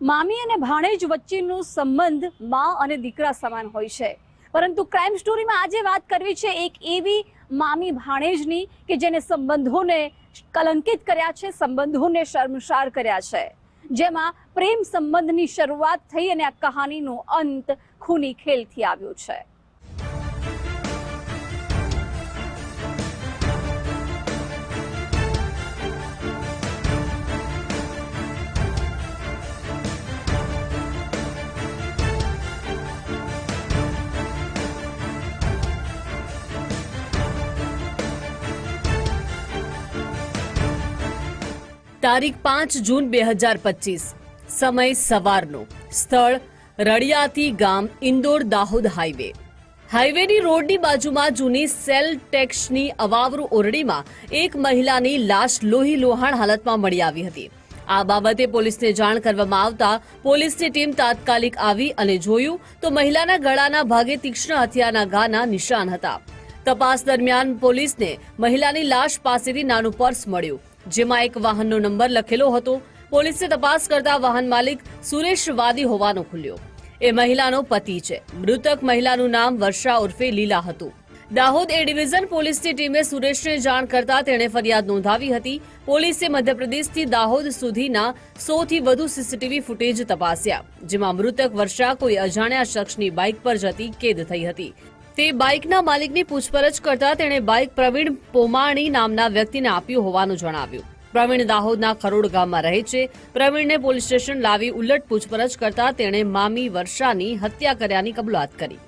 મામી અને ભાણેજ વચ્ચેનો સંબંધ મા અને દીકરા સમાન હોય છે. પરંતુ ક્રાઇમ સ્ટોરીમાં આજે વાત કરવી છે એક એવી મામી ભાણેજની કે જેને સંબંધોને કલંકિત કર્યા છે, સંબંધોને શર્મસાર કર્યા છે. જેમાં પ્રેમ સંબંધની શરૂઆત થઈ અને આ કહાનીનો અંત ખૂની ખેલથી આવ્યો છે. તારીખ પાંચ જૂન બે હજાર પચીસ. સમય સવારનો. સ્થળ રળિયાતી ગામ ઇન્દોર દાહોદ હાઈવે. હાઈવેની રોડની બાજુમાં જૂની સેલ ટેક્સની અવાવરુ ઓરડીમાં એક મહિલાની લાશ લોહી લોહાણ હાલતમાં મળી આવી હતી. આ બાબતે પોલીસને જાણ કરવામાં આવતા પોલીસની ટીમ તાત્કાલિક આવી અને જોયું તો મહિલાના ગળાના ભાગે તીક્ષ્ણ હથિયારના ઘાના નિશાન હતા. તપાસ દરમિયાન પોલીસને મહિલાની લાશ પાસેથી નાનું પર્સ મળ્યું. જેમાં એક વાહનનો નંબર લખેલો હતો. પોલીસે તપાસ કરતા વાહન માલિક સુરેશ વાદી હોવાનો ખુલ્યો. એ મહિલાનો પતિ છે. મૃતક મહિલાનું નામ વર્ષા ઉર્ફે લીલા હતું. દાહોદ એ ડિવિઝન પોલીસની ટીમે સુરેશને જાણ કરતા તેણે ફરિયાદ નોંધાવી હતી. પોલીસે મધ્યપ્રદેશથી દાહોદ સુધીના સોથી વધુ સીસીટીવી ફૂટેજ તપાસ્યા, જેમાં મૃતક વર્ષા કોઈ અજાણ્યા શખ્સની બાઇક પર જતી કેદ થઈ હતી. તે બાઇકના માલિકની પૂછપરછ કરતા તેણે બાઇક પ્રવીણ પોમાણી નામના વ્યક્તિને આપ્યું હોવાનું જણાવ્યું. પ્રવીણ દાહોદના ખરોડ ગામમાં રહે છે. પ્રવીણને પોલીસ સ્ટેશન લાવી ઉલટ પૂછપરછ કરતા તેણે મામી વર્ષાની હત્યા કર્યાની કબૂલાત કરી.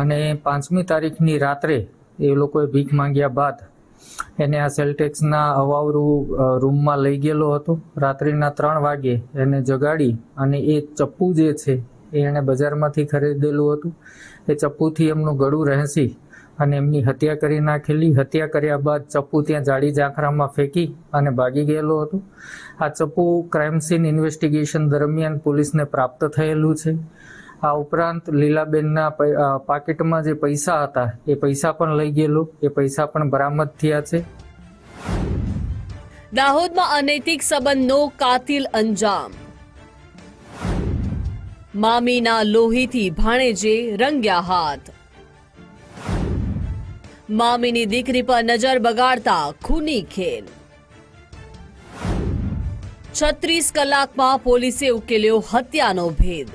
અને પાંચમી તારીખની રાત્રે એ લોકોએ ભીખ માંગ્યા બાદ એને આ સેલટેક્સના અવાવરું રૂમમાં લઈ ગયેલો હતો. રાત્રિના ત્રણ વાગે એને જગાડી અને એ ચપ્પુ જે છે એ એણે બજારમાંથી ખરીદેલું હતું. એ ચપ્પુથી એમનું ગળું રહેસી અને એમની હત્યા કરી નાખેલી. હત્યા કર્યા બાદ ચપ્પુ ત્યાં જાડી ઝાંખરામાં ફેંકી અને ભાગી ગયેલો હતો. આ ચપ્પુ ક્રાઇમ સીન ઇન્વેસ્ટિગેશન દરમિયાન પોલીસને પ્રાપ્ત થયેલું છે. આ ઉપરાંત લીલાબેનના પાકેટમાં જે પૈસા હતા, એ પૈસા પણ લઈ ગયેલો. એ પૈસા પણ બરામદ થયા છે. દાહોદમાં અનૈતિક સંબંધનો કાતિલ અંજામ. મામીના લોહીથી ભાણેજે રંગ્યા હાથ. મામીની દીકરી પર નજર બગાડતા ખૂની ખેલ. છત્રીસ કલાકમાં પોલીસે ઉકેલ્યો હત્યાનો ભેદ.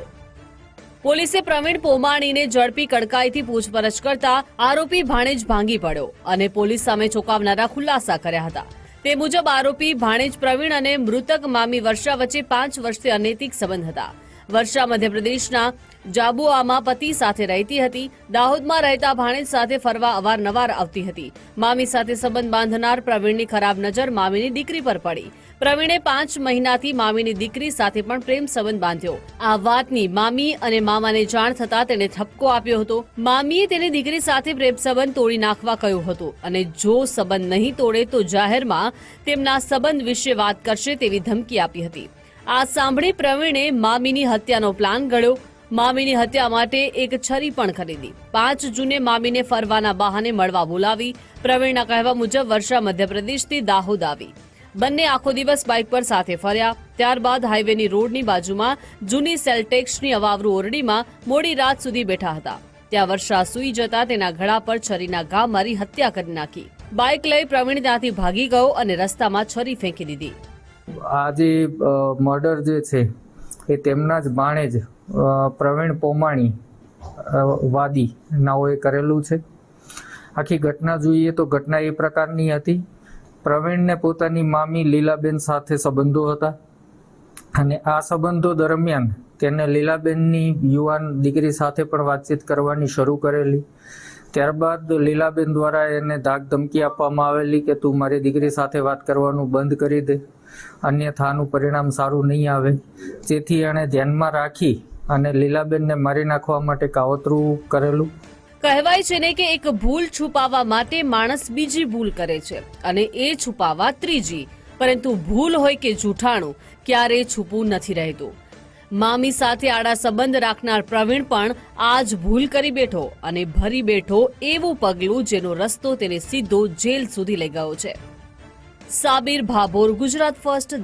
પોલીસે પ્રવીણ પોમાણીને ઝડપી કડકાઈથી પૂછપરછ કરતા આરોપી ભાણેજ ભાંગી પડ્યો અને પોલીસ સામે ચોંકાવનારા ખુલાસા કર્યા હતા. તે મુજબ આરોપી ભાણેજ પ્રવીણ અને મૃતક મામી વર્ષા વચ્ચે પાંચ વર્ષથી અનૈતિક સંબંધ હતા. વર્ષા મધ્યપ્રદેશના જાબુઆમાં પતિ સાથે રહેતી હતી. દાહોદમાં રહેતા ભાણેજ સાથે ફરવા અવારનવાર આવતી હતી. મામી સાથે સંબંધ બાંધનાર પ્રવીણની ખરાબ નજર મામીની દીકરી પર પડી. પ્રવીણે પાંચ મહિનાથી મામીની દીકરી સાથે પણ પ્રેમ સંબંધ બાંધ્યો. આ વાતની મામી અને મામાને જાણ થતા તેને ઠપકો આપ્યો હતો. મામીએ તેની દીકરી સાથે પ્રેમ સંબંધ તોડી નાખવા કહ્યું હતું અને જો સંબંધ નહીં તોડે તો જાહેરમાં તેમના સંબંધ વિશે વાત કરશે તેવી ધમકી આપી હતી. આ સાંભળી પ્રવીણે મામીની હત્યાનો પ્લાન ઘડ્યો મામીની હત્યા માટે એક છરી પણ ખરીદી. પાંચ જૂને મામીને ફરવાના બહાને મળવા બોલાવી. પ્રવીણના કહેવા મુજબ વર્ષા મધ્યપ્રદેશથી દાહોદ આવી. બંને આખો દિવસ બાઇક પર સાથે ફર્યા. ત્યારબાદ હાઈવેની રોડની બાજુમાં જૂની સેલટેક્સની અવાવરૂ ઓરડીમાં મોડી રાત સુધી બેઠા હતા. ત્યાં વર્ષા સૂઈ જતા તેના ઘડા પર છરીના ઘા મારી હત્યા કરી નાખી. બાઇક લઈ પ્રવીણ ત્યાંથી ભાગી ગયો અને રસ્તામાં છરી ફેંકી દીધી. આ જે મર્ડર જે છે, એ તેમના જ બાણે જ પ્રવીણ પોમાણી વાદી નાઓએ કરેલું છે. આખી ઘટના જોઈએ તો ઘટના એ પ્રકારની હતી. પ્રવીણને પોતાની મામી લીલાબેન સાથે સંબંધો હતા અને આ સંબંધો દરમિયાન તેને લીલાબેનની યુવાન દીકરી સાથે પણ વાતચીત કરવાની શરૂ કરેલી. ત્યારબાદ લીલાબેન દ્વારા એને ધાક ધમકી આપવામાં આવેલી કે તું મારી દીકરી સાથે વાત કરવાનું બંધ કરી દે. અન્યથા આનું પરિણામ સારું નહીં આવે. તેથી એણે ધ્યાનમાં રાખી અને લીલાબેનને મારી નાખવા માટે કાવતરું કરેલું. કહેવાય છે ને કે એક ભૂલ છુપાવવા માટે માણસ બીજી ભૂલ કરે છે અને એ છુપાવવા ત્રીજી. પરંતુ ભૂલ હોય કે જૂઠાણું ક્યારેય છુપું નથી રહેતું. મામી સાથે આડા સંબંધ રાખનાર પ્રવીણ પણ આજ ભૂલ કરી બેઠો અને ભરી બેઠો એવું પગલું જેનો રસ્તો તેને સીધો જેલ સુધી લઈ ગયો છે. સાબિર ભાભોર, ગુજરાત ફર્સ્ટ